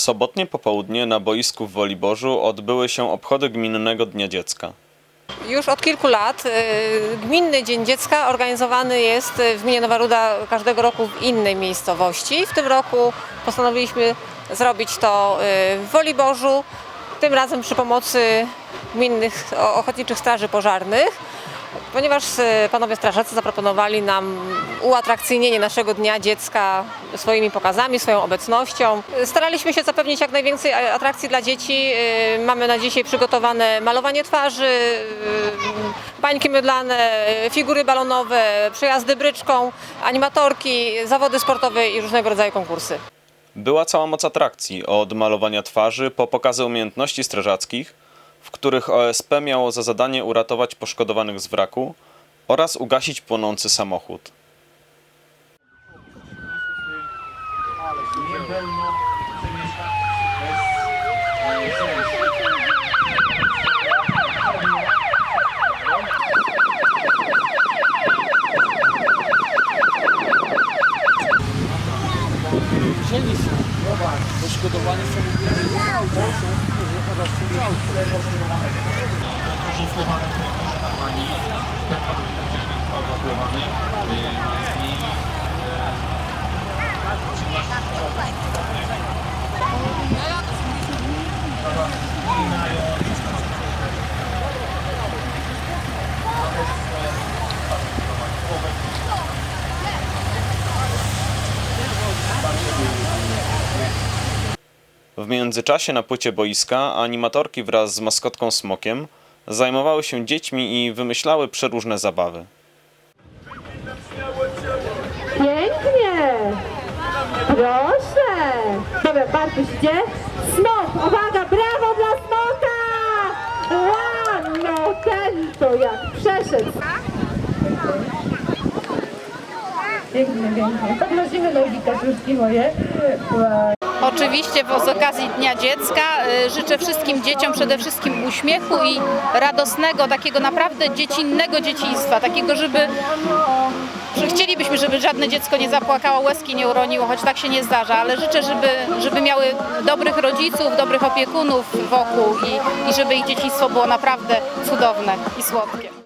Sobotnie popołudnie na boisku w Woliborzu odbyły się obchody Gminnego Dnia Dziecka. Już od kilku lat y, Gminny Dzień Dziecka organizowany jest w gminie Nowa Ruda każdego roku w innej miejscowości. W tym roku postanowiliśmy zrobić to y, w Woliborzu, tym razem przy pomocy gminnych ochotniczych straży pożarnych. Ponieważ y, panowie strażacy zaproponowali nam uatrakcyjnienie naszego Dnia Dziecka swoimi pokazami, swoją obecnością. Staraliśmy się zapewnić jak najwięcej atrakcji dla dzieci. Y, Mamy na dzisiaj przygotowane malowanie twarzy, y, bańki mydlane, figury balonowe, przejazdy bryczką, animatorki, zawody sportowe i różnego rodzaju konkursy. Była cała moc atrakcji, od malowania twarzy po pokazy umiejętności strażackich, w których OSP miało za zadanie uratować poszkodowanych z wraku oraz ugasić płonący samochód. Poszkodowani są W Proszę Słowaków, proszę Armanii, ten pan jest zablokowany. Międzyczasie na płycie boiska animatorki wraz z maskotką Smokiem zajmowały się dziećmi i wymyślały przeróżne zabawy. Pięknie! Proszę! Dobra, Bartuś idzie. Smok! Uwaga, brawo dla smoka! Wow, no ten to jak przeszedł. Pięknie, pięknie. Podnosimy nogi kaczuszki moje. Wow. Oczywiście z okazji Dnia Dziecka y, życzę wszystkim dzieciom przede wszystkim uśmiechu i radosnego, takiego naprawdę dziecinnego dzieciństwa, takiego, żeby że chcielibyśmy, żeby żadne dziecko nie zapłakało, łezki nie uroniło, choć tak się nie zdarza, ale życzę, żeby, żeby miały dobrych rodziców, dobrych opiekunów wokół i, i żeby ich dzieciństwo było naprawdę cudowne i słodkie.